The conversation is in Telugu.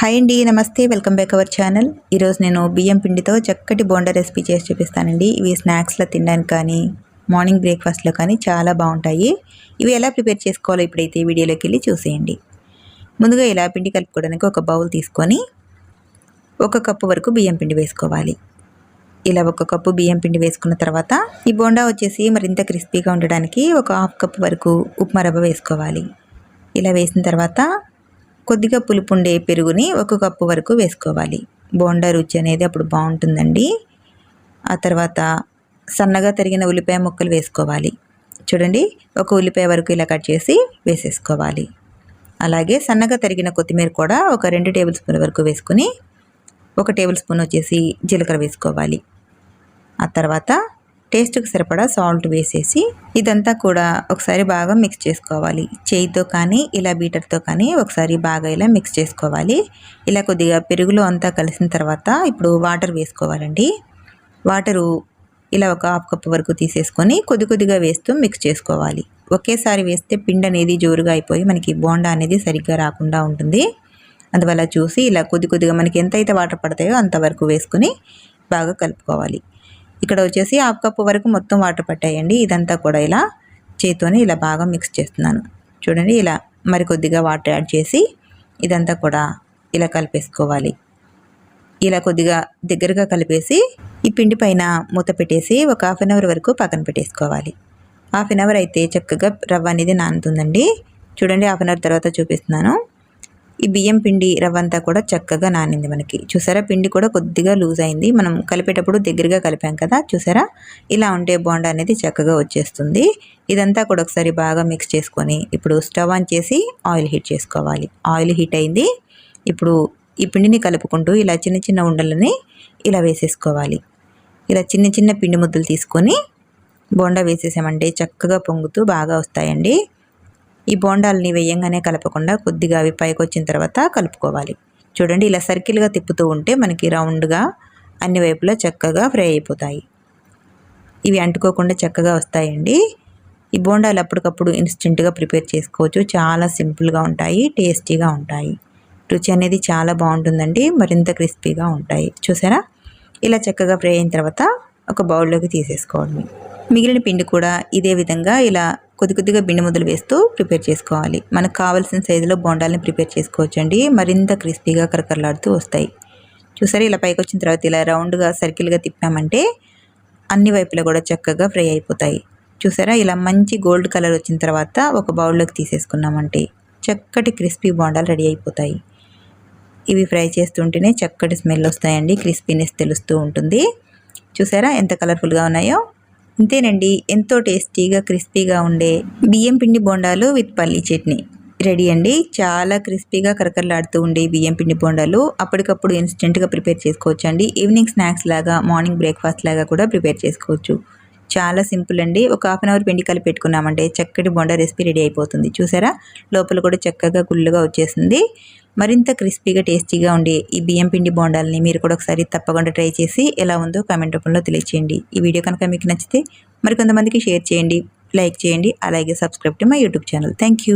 హాయ్ అండి నమస్తే వెల్కమ్ బ్యాక్ అవర్ ఛానల్. ఈరోజు నేను బియ్యం పిండితో చక్కటి బోండా రెసిపీ చేసి చూపిస్తానండి. ఇవి స్నాక్స్లో తినడానికి కానీ మార్నింగ్ బ్రేక్ఫాస్ట్లో కానీ చాలా బాగుంటాయి. ఇవి ఎలా ప్రిపేర్ చేసుకోవాలో ఇప్పుడైతే వీడియోలోకి వెళ్ళి చూసేయండి. ముందుగా ఇలా పిండి కలుపుకోవడానికి ఒక బౌల్ తీసుకొని ఒక కప్పు వరకు బియ్యం పిండి వేసుకోవాలి. ఇలా ఒక కప్పు బియ్యం పిండి వేసుకున్న తర్వాత ఈ బోండా వచ్చేసి మరింత క్రిస్పీగా ఉండడానికి ఒక హాఫ్ కప్ వరకు ఉప్మా రవ్వ వేసుకోవాలి. ఇలా వేసిన తర్వాత కొద్దిగా పులుపు ఉండే పెరుగుని ఒక కప్పు వరకు వేసుకోవాలి. బోండా రుచి అనేది అప్పుడు బాగుంటుందండి. ఆ తర్వాత సన్నగా తరిగిన ఉల్లిపాయ ముక్కలు వేసుకోవాలి. చూడండి ఒక ఉల్లిపాయ వరకు ఇలా కట్ చేసి వేసేసుకోవాలి. అలాగే సన్నగా తరిగిన కొత్తిమీర కూడా ఒక రెండు టేబుల్ స్పూన్ వరకు వేసుకుని ఒక టేబుల్ స్పూన్ వచ్చేసి జీలకర్ర వేసుకోవాలి. ఆ తర్వాత టేస్ట్కి సరిపడా సాల్ట్ వేసేసి ఇదంతా కూడా ఒకసారి బాగా మిక్స్ చేసుకోవాలి. చేయితో కానీ ఇలా బీటర్తో కానీ ఒకసారి బాగా ఇలా మిక్స్ చేసుకోవాలి. ఇలా కొద్దిగా పెరుగులో అంతా కలిసిన తర్వాత ఇప్పుడు వాటర్ వేసుకోవాలండి. వాటరు ఇలా ఒక హాఫ్ కప్ వరకు తీసేసుకొని కొద్ది కొద్దిగా వేస్తూ మిక్స్ చేసుకోవాలి. ఒకేసారి వేస్తే పిండి అనేది జోరుగా అయిపోయి మనకి బోండా అనేది సరిగ్గా రాకుండా ఉంటుంది. అందువల్ల చూసి ఇలా కొద్ది కొద్దిగా మనకి ఎంతైతే వాటర్ పడతాయో అంతవరకు వేసుకొని బాగా కలుపుకోవాలి. ఇక్కడ వచ్చేసి హాఫ్ కప్ వరకు మొత్తం వాటర్ పట్టాయండి. ఇదంతా కూడా ఇలా చేతితోనే ఇలా బాగా మిక్స్ చేస్తున్నాను. చూడండి ఇలా మరి కొద్దిగా వాటర్ యాడ్ చేసి ఇదంతా కూడా ఇలా కలిపేసుకోవాలి. ఇలా కొద్దిగా దగ్గరగా కలిపేసి ఈ పిండి పైన మూత పెట్టేసి ఒక హాఫ్ అన్ అవర్ వరకు పక్కన పెట్టేసుకోవాలి. హాఫ్ అన్ అవర్ అయితే చక్కగా రవ్వ అనేది నానుతుందండి. చూడండి హాఫ్ అన్ అవర్ తర్వాత చూపిస్తున్నాను. ఈ బియ్యం పిండి రవ్వంతా కూడా చక్కగా నానింది మనకి. చూసారా? పిండి కూడా కొద్దిగా లూజ్ అయింది. మనం కలిపేటప్పుడు దగ్గరగా కలిపాం కదా? చూసారా? ఇలా ఉంటే బోండా అనేది చక్కగా వచ్చేస్తుంది. ఇదంతా కూడా ఒకసారి బాగా మిక్స్ చేసుకొని ఇప్పుడు స్టవ్ ఆన్ చేసి ఆయిల్ హీట్ చేసుకోవాలి. ఆయిల్ హీట్ అయింది. ఇప్పుడు ఈ పిండిని కలుపుకుంటూ ఇలా చిన్న చిన్న ఉండలని ఇలా వేసేసుకోవాలి. ఇలా చిన్న చిన్న పిండి ముద్దలు తీసుకొని బోండా వేసేసామంటే చక్కగా పొంగుతూ బాగా వస్తాయండి. ఈ బోండాలని వేయంగానే కలపకుండా కొద్దిగా అవి పైకి వచ్చిన తర్వాత కలుపుకోవాలి. చూడండి ఇలా సర్కిల్గా తిప్పుతూ ఉంటే మనకి రౌండ్గా అన్ని వైపులా చక్కగా ఫ్రై అయిపోతాయి. ఇవి అంటుకోకుండా చక్కగా వస్తాయండి. ఈ బోండాలు అప్పటికప్పుడు ఇన్స్టెంట్గా ప్రిపేర్ చేసుకోవచ్చు. చాలా సింపుల్గా ఉంటాయి టేస్టీగా ఉంటాయి. రుచి అనేది చాలా బాగుంటుందండి మరింత క్రిస్పీగా ఉంటాయి. చూసారా? ఇలా చక్కగా ఫ్రై అయిన తర్వాత ఒక బౌల్లోకి తీసేసుకోవడమే మిగిలిన పిండి కూడా ఇదే విధంగా ఇలా కొద్ది కొద్దిగా బిండి ముద్దలు వేస్తూ ప్రిపేర్ చేసుకోవాలి. మనకు కావాల్సిన సైజులో బోండాలని ప్రిపేర్ చేసుకోవచ్చండి. మరింత క్రిస్పీగా కరకరలాడుతూ వస్తాయి. చూసారా ఇలా పైకి వచ్చిన తర్వాత ఇలా రౌండ్గా సర్కిల్గా తిప్పామంటే అన్ని వైపులా కూడా చక్కగా ఫ్రై అయిపోతాయి. చూసారా ఇలా మంచి గోల్డ్ కలర్ వచ్చిన తర్వాత ఒక బౌల్లోకి తీసేసుకున్నామంటే చక్కటి క్రిస్పీ బోండాలు రెడీ అయిపోతాయి. ఇవి ఫ్రై చేస్తుంటేనే చక్కటి స్మెల్ వస్తాయండి క్రిస్పీనెస్ తెలుస్తూ ఉంటుంది. చూసారా ఎంత కలర్ఫుల్గా ఉన్నాయో? అంతేనండి ఎంతో టేస్టీగా క్రిస్పీగా ఉండే బియ్యం పిండి బోండాలు విత్ పల్లీ చట్నీ. రెడీ అండి. చాలా క్రిస్పీగా కరకరలాడుతూ ఉండే బియ్యం పిండి బోండాలు అప్పటికప్పుడు ఇన్స్టెంట్గా ప్రిపేర్ చేసుకోవచ్చు అండి ఈవినింగ్ స్నాక్స్ లాగా మార్నింగ్ బ్రేక్ఫాస్ట్ లాగా కూడా ప్రిపేర్ చేసుకోవచ్చు. చాలా సింపుల్ అండి. ఒక హాఫ్ అన్ అవర్ పిండి కలిపి పెట్టుకున్నామంటే చక్కటి బొండ రెసిపీ రెడీ అయిపోతుంది. చూసారా? లోపల కూడా చక్కగా గుళ్ళుగా వచ్చేసింది. మరింత క్రిస్పీగా టేస్టీగా ఉండే ఈ బియ్యం పిండి బోండాలని మీరు కూడా ఒకసారి తప్పకుండా ట్రై చేసి ఎలా ఉందో కామెంట్ రూపంలో తెలియచేయండి. ఈ వీడియో కనుక మీకు నచ్చితే మరికొంతమందికి షేర్ చేయండి లైక్ చేయండి అలాగే subscribe to my YouTube channel. Thank